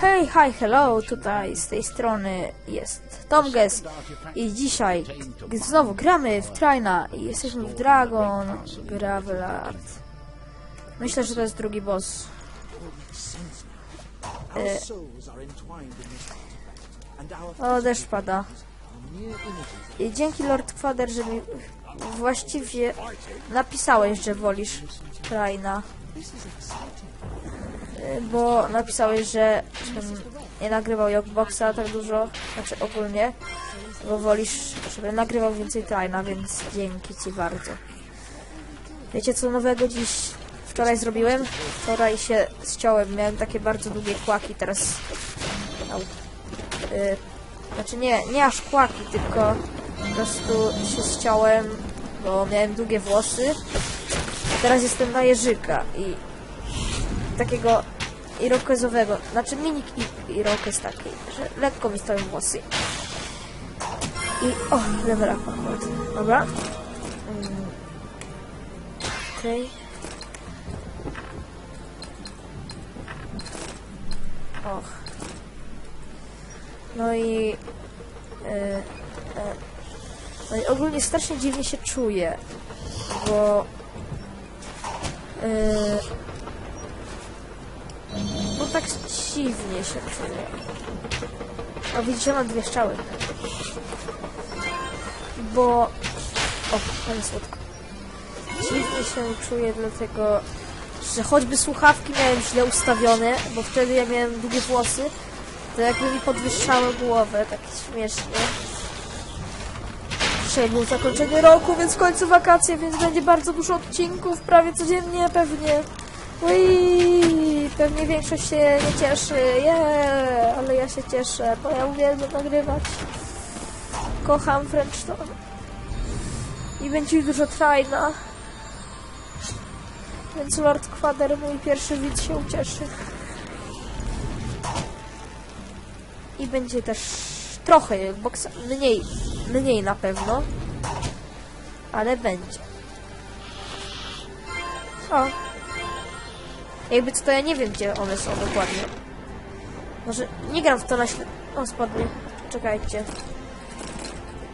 Hej, hi, hello, tutaj z tej strony jest Tomges i dzisiaj znowu gramy w Trina i jesteśmy w Dragon Gravelard. Myślę, że to jest drugi boss. E, o, deszcz pada. I dzięki Lord Father, że mi właściwie napisałeś, że wolisz Trina. Bo napisałeś, że nie nagrywał Jogboxa tak dużo, znaczy ogólnie, bo wolisz, żebym nagrywał więcej Trina, więc dzięki Ci bardzo. Wiecie co nowego dziś wczoraj zrobiłem? Wczoraj się ściąłem, miałem takie bardzo długie kłaki, teraz... Y, znaczy nie, nie aż kłaki, tylko po prostu się ściąłem, bo miałem długie włosy. Teraz jestem na jeżyka i takiego irokezowego, znaczy mini irokez taki, że lekko mi stoją włosy. I o, level up akurat. Dobra. Mm. Okej. Och. No i... E, e, no i ogólnie strasznie dziwnie się czuję, bo... Bo tak dziwnie się czuję. O, widzicie, mam dwie strzały. Bo... O, ale słodko. Dziwnie się czuję dlatego, że choćby słuchawki miałem źle ustawione, bo wtedy ja miałem długie włosy, to jakby mi podwyższały głowę, tak śmiesznie. Dzisiaj było zakończenie roku, więc w końcu wakacje, więc będzie bardzo dużo odcinków, prawie codziennie pewnie. Ui, pewnie większość się nie cieszy, ale ja się cieszę, bo ja uwielbiam nagrywać. Kocham wręcz to. I będzie dużo trajna. Więc Lord Kwader, mój pierwszy widz się ucieszy. I będzie też trochę boksa, mniej, mniej na pewno, ale będzie. O. Jakby co to ja nie wiem gdzie one są dokładnie. Może nie gram w to na śle... O, spadnie. Czekajcie.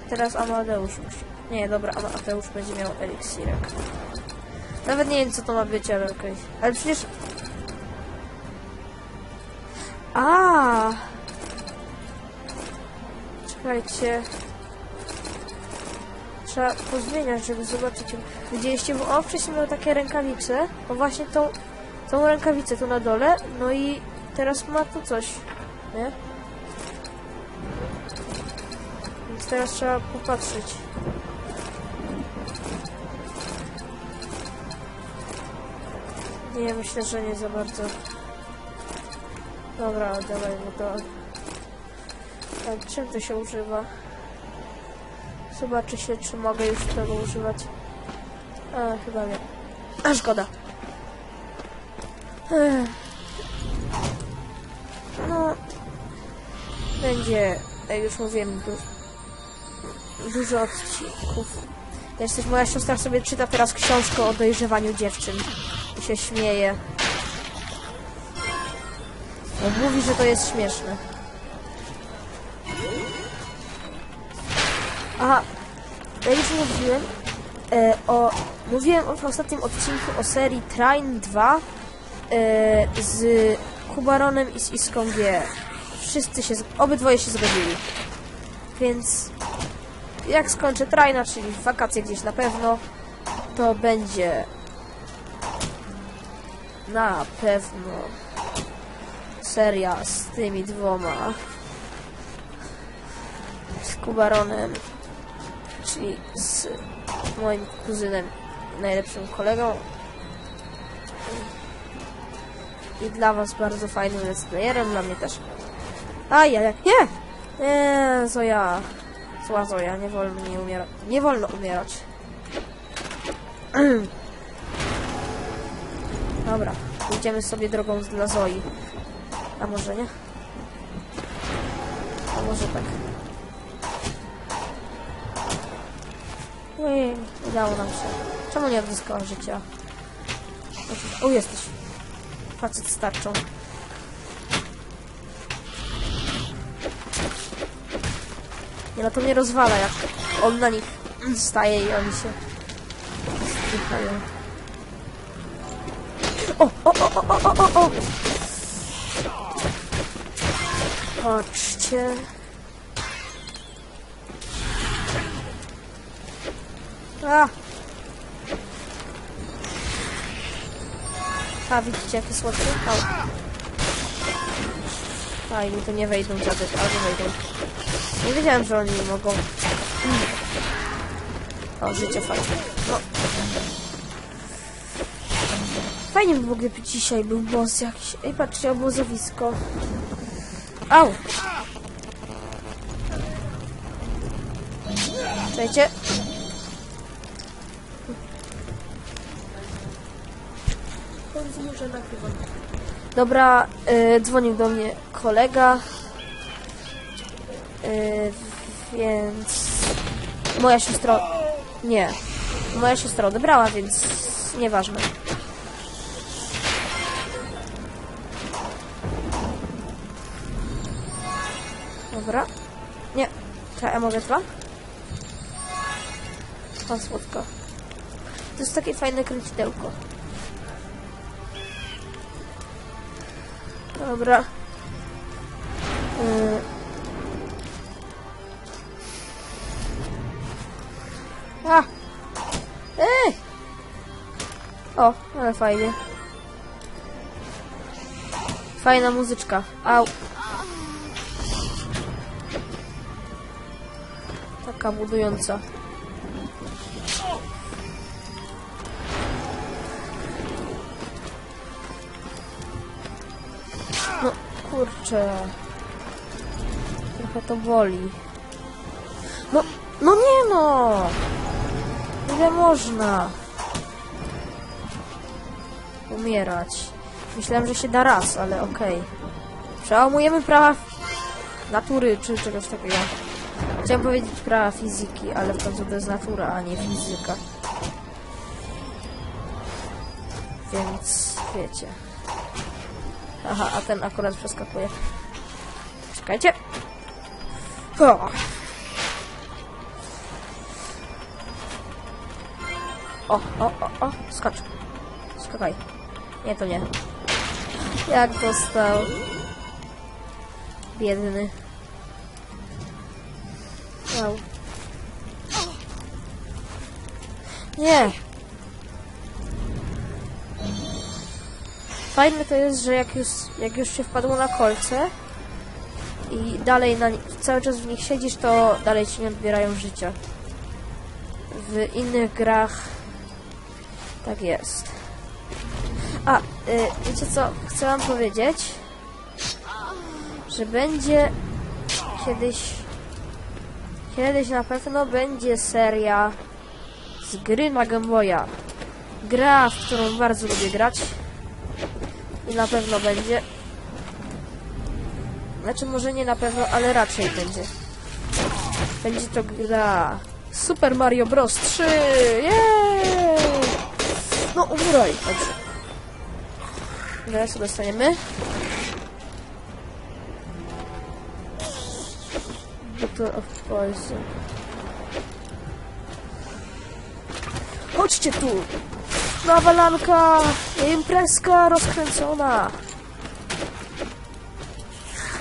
Teraz Amadeusz musi. Nie, dobra, Amadeusz będzie miał eliksirek. Nawet nie wiem co to ma być, ale okej. Ale przecież... A. Czekajcie. Trzeba pozmieniać, żeby zobaczyć. Widzieliście, bo on wcześniej miał takie rękawice. O właśnie tą, tą rękawicę tu na dole. No i teraz ma tu coś. Nie? Więc teraz trzeba popatrzeć. Nie, myślę, że nie za bardzo. Dobra, dawaj mu to. Tak, czym to się używa? Zobaczy się, czy mogę już tego używać. A, chyba nie. A, szkoda. No, będzie, jak już mówiłem, du dużo odcinków. Też moja siostra sobie czyta teraz książkę o dojrzewaniu dziewczyn i się śmieje. Bo mówi, że to jest śmieszne. Aha, ja już mówiłem e, o... Mówiłem w ostatnim odcinku o serii Train 2 e, z Kubaronem i z Iską G. Wszyscy się... Obydwoje się zgodzili. Więc... Jak skończę Traina, czyli w wakacje gdzieś na pewno, to będzie... Na pewno seria z tymi dwoma z Kubaronem czyli z moim kuzynem najlepszym kolegą i dla was bardzo fajnym let's playerem, dla mnie też a ja jak nie nie Zoja zła Zoja, nie wolno nie umierać nie wolno umierać dobra idziemy sobie drogą dla Zoi a może nie? A może tak Ojej, udało nam się. Czemu nie odzyskałam życia? O, jesteś facet z. Nie no, to mnie rozwala, jak on na nich staje i oni się stykają. O, o, o, o, o, o, o! Patrzcie. Ah! A, widzicie jakie słodkie? Au. A, i to nie wejdą dziadek, albo wejdą. Nie wiedziałem, że oni nie mogą. O, życie fajne. No. Fajnie by w ogóle dzisiaj był boss jakiś. Ej, patrzcie, obozowisko. Au! Czekajcie. Dobra, y, dzwonił do mnie kolega. Y, więc moja siostra. Nie. Moja siostra odebrała, więc nieważne. Dobra. Nie. Czekaj, a mogę dwa? O, słodko. To jest takie fajne kręcidełko. Dobra. Yy. A! Ej! O, ale fajnie. Fajna muzyczka. Au. Taka budująca. Kurczę. Trochę to boli. No, no nie no! Ile można? Umierać. Myślałem, że się da raz, ale okej. Przełamujemy prawa natury, czy czegoś takiego. Chciałem powiedzieć prawa fizyki, ale w końcu to jest natura, a nie fizyka. Więc wiecie. Aha, a ten akurat przeskakuje. Czekajcie. O. O, o, o, o, skacz. Skakaj. Nie, to nie. Jak dostał. Biedny. Wow. Nie. Fajne to jest, że jak już, jak już się wpadło na kolce i dalej na, cały czas w nich siedzisz, to dalej ci nie odbierają życia. W innych grach tak jest. A, y, wiecie co? Chcę wam powiedzieć, że będzie kiedyś kiedyś na pewno będzie seria z gry na Game Boya. Gra, w którą bardzo lubię grać. Na pewno będzie. Znaczy może nie na pewno, ale raczej będzie. Będzie to gra Super Mario Bros. 3! Jej! No umieraj! Dobrze. Zaraz sobie dostaniemy. Bottle of Poison. Chodźcie tu! Nawalanka! Imprezka rozkręcona!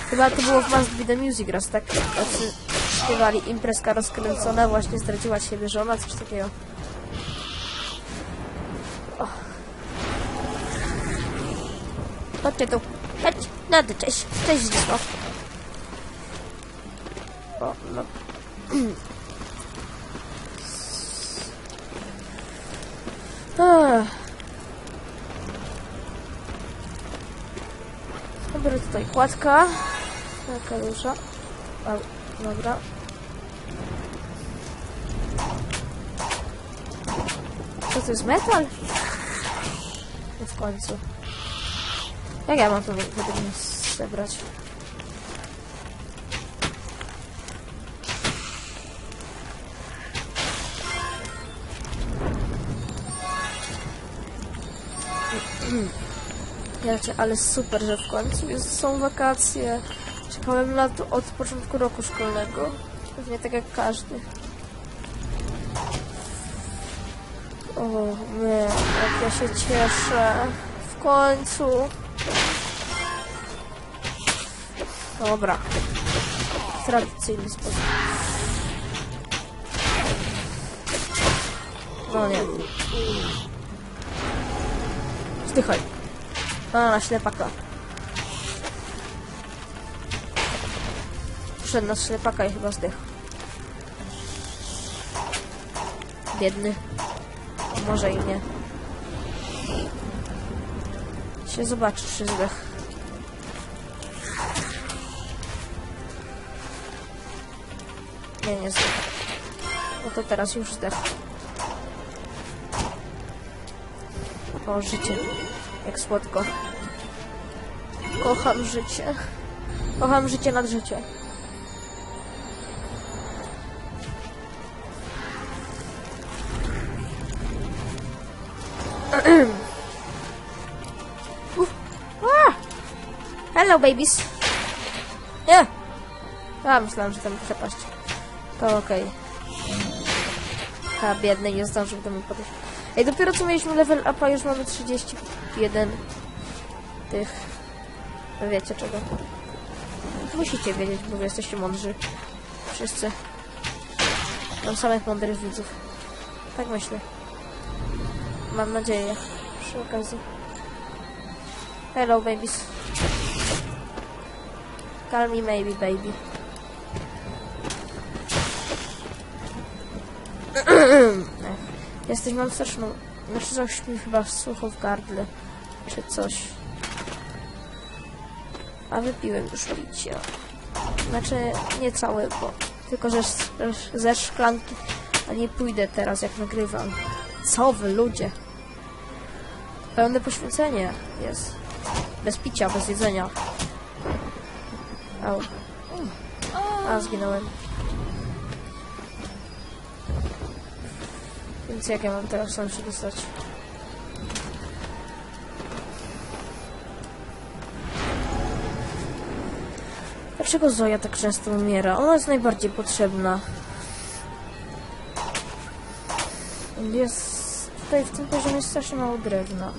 Chyba to było w Must Be The Music raz, tak? Tacy śpiewali imprezka rozkręcona, właśnie zdradziła siebie żona, coś takiego. O. Chodźcie tu. Chodź. No to cześć. Cześć dziecko. O, no. Dobra, tutaj kładka. Taka duża. Dobra. Co to jest metal? No w końcu. Jak ja mam to mnie zebrać? Jacie, ale super, że w końcu jest, są wakacje. Czekałem na to od początku roku szkolnego. Pewnie tak jak każdy. O nie, jak ja się cieszę. W końcu. Dobra. W tradycyjny sposób. No nie. Zdychaj. A, na ślepaka. Wszedł na ślepaka i chyba zdechł. Biedny. Może i nie. Się zobaczy, czy zdech. Nie, nie zdech. No to teraz już zdech. O, życie. Jak słodko. Kocham życie. Kocham życie nad życie. Hello, babies. Nie. A, myślałam, że tam przepaść. To okej. A, biedny, nie zdążył do mnie podejść. Ej, dopiero co mieliśmy level upa, już mamy 31 tych... No wiecie czego. Musicie wiedzieć, bo jesteście mądrzy. Wszyscy. Mam samych mądrych widzów. Tak myślę. Mam nadzieję. Przy okazji. Hello, babies. Call me maybe, baby. Jesteś mam. Znaczy coś mi chyba sucho w gardle. Czy coś. A wypiłem już picie. Znaczy nie całe, bo tylko że ze szklanki. A nie pójdę teraz jak nagrywam. Co wy ludzie? Pełne poświęcenie jest. Bez picia, bez jedzenia. Au. A, zginąłem. Więc jak ja mam teraz sam się dostać? Dlaczego Zoja tak często umiera? Ona jest najbardziej potrzebna. Jest... Tutaj w tym poziomie strasznie mało drewna.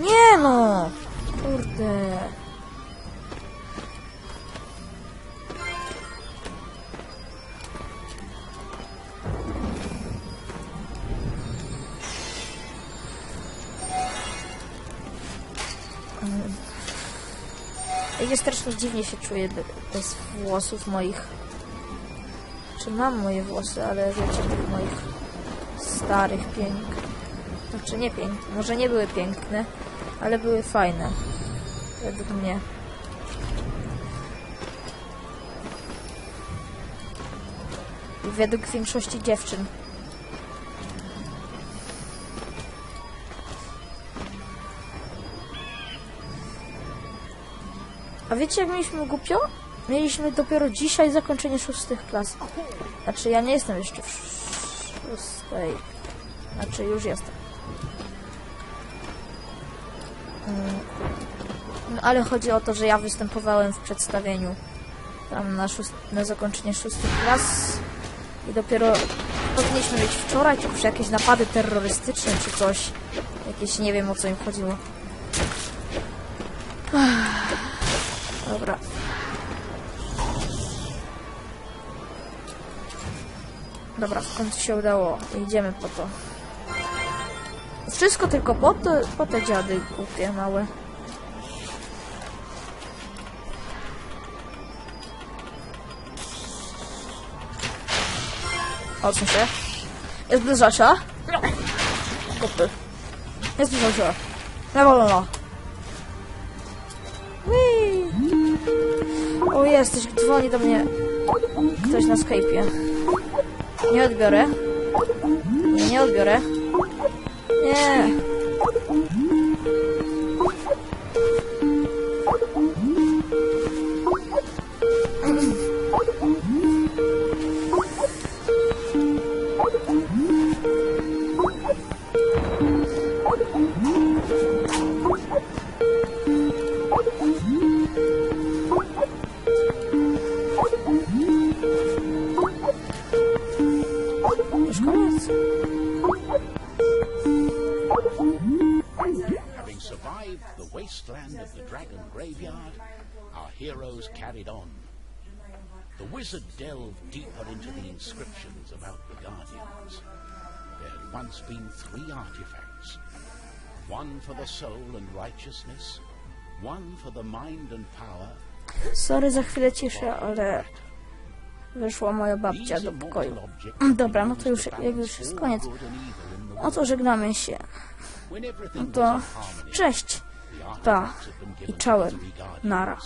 Nie no! Kurde. Ja strasznie dziwnie się czuję be- bez włosów moich. Czy mam moje włosy, ale wiecie, tych moich starych, pięknych. Znaczy nie piękne, może nie były piękne, ale były fajne. Według mnie. I według większości dziewczyn. A wiecie jak mieliśmy głupio? Mieliśmy dopiero dzisiaj zakończenie szóstych klas. Znaczy ja nie jestem jeszcze w szóstej. Znaczy już jestem. Mm. No ale chodzi o to, że ja występowałem w przedstawieniu tam na, na zakończenie szóstych klas i dopiero powinniśmy mieć wczoraj, to przy jakieś napady terrorystyczne czy coś. Jakieś nie wiem o co im chodziło. Dobra. Dobra, w końcu się udało. Idziemy po to. Wszystko tylko po, to, po te dziady głupie małe. Odsuń się. Jest zbliżacza. Kupy. Jest zbliżacza. Nie wolno. O, jesteś, dzwoni do mnie ktoś na Skype'ie. Nie odbiorę. Nie, nie odbiorę. Nie. Mm-hmm. Carried on. The wizard delved deeper into the inscriptions about the Guardians. There had once been three artifacts one for the soul and righteousness, one for the mind and power. Sorry za chwilę ciszy, ale wyszła moja babcia do pokoju. Dobra, no to już, jak już jest koniec, no to żegnamy się. No to cześć, pa i czołem, nara.